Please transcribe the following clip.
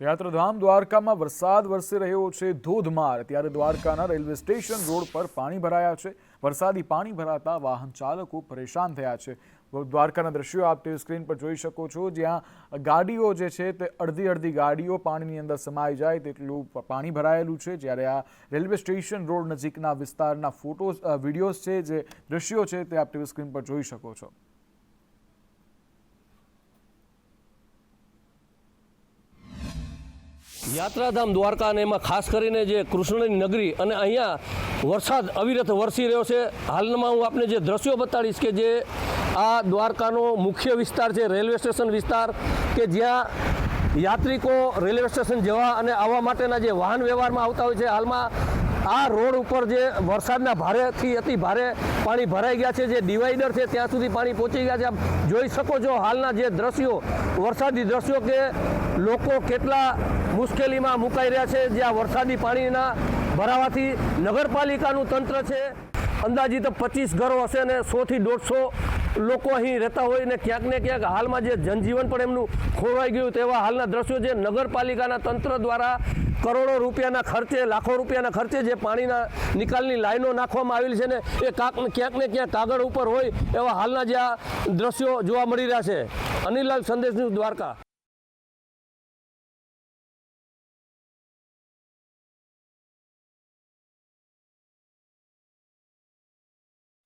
યાત્રાધામ દ્વારકામાં વરસાદ વરસી રહ્યો છે, ધોધમાર. ત્યારે દ્વારકાના રેલવે સ્ટેશન રોડ પર પાણી ભરાયા છે. વરસાદી પાણી ભરાતા વાહન ચાલકો પરેશાન થયા છે. દ્વારકાના દ્રશ્યો આપ તે સ્ક્રીન પર જોઈ શકો છો. જ્યાં ગાડીઓ જે છે તે અડધી અડધી ગાડીઓ પાણીની અંદર સમાઈ જાય તેટલું પાણી ભરાયેલું છે. જ્યારે આ રેલવે સ્ટેશન રોડ નજીકના વિસ્તારના ફોટોઝ વિડીયોઝ છે, જે દ્રશ્યો છે તે આપ ટીવી સ્ક્રીન પર જોઈ શકો છો. યાત્રાધામ દ્વારકા અને એમાં ખાસ કરીને જે કૃષ્ણની નગરી અને અહીંયા વરસાદ અવિરત વરસી રહ્યો છે. હાલમાં હું આપને જે દ્રશ્યો બતાડીશ કે જે આ દ્વારકાનો મુખ્ય વિસ્તાર છે, રેલવે સ્ટેશન વિસ્તાર, કે જ્યાં યાત્રિકો રેલવે સ્ટેશન જવા અને આવવા માટેના જે વાહન વ્યવહારમાં આવતા હોય છે. હાલમાં આ રોડ ઉપર જે વરસાદના ભારેથી અતિ ભારે પાણી ભરાઈ ગયા છે, જે ડિવાઈડર છે, ત્યાં સુધી પાણી પહોંચી ગયા છે. આપ જોઈ શકો છો હાલના જે દ્રશ્યો, વરસાદી દ્રશ્યો કે લોકો કેટલા મુશ્કેલીમાં મુકાઈ રહ્યા છે. જ્યાં વરસાદી પાણીના ભરાવાથી નગરપાલિકાનું તંત્ર છે. અંદાજિત પચીસ ઘરો હશે ને સોથી દોઢસો લોકો અહીં રહેતા હોય ને ક્યાંક ને ક્યાંક હાલમાં જે જનજીવન પણ એમનું ખોરવાઈ ગયું તેવા હાલના દ્રશ્યો જે નગરપાલિકાના તંત્ર દ્વારા કરોડો રૂપિયાના ખર્ચે, લાખો રૂપિયાના ખર્ચે જે પાણીના નિકાલની લાઈનો નાખવામાં આવેલી છે ને એ કાંક ક્યાંક ને ક્યાંક કાગળ ઉપર હોય એવા હાલના જે આ દ્રશ્યો જોવા મળી રહ્યા છે. અનિલાલ સંદેશ ન્યૂઝ દ્વારકા.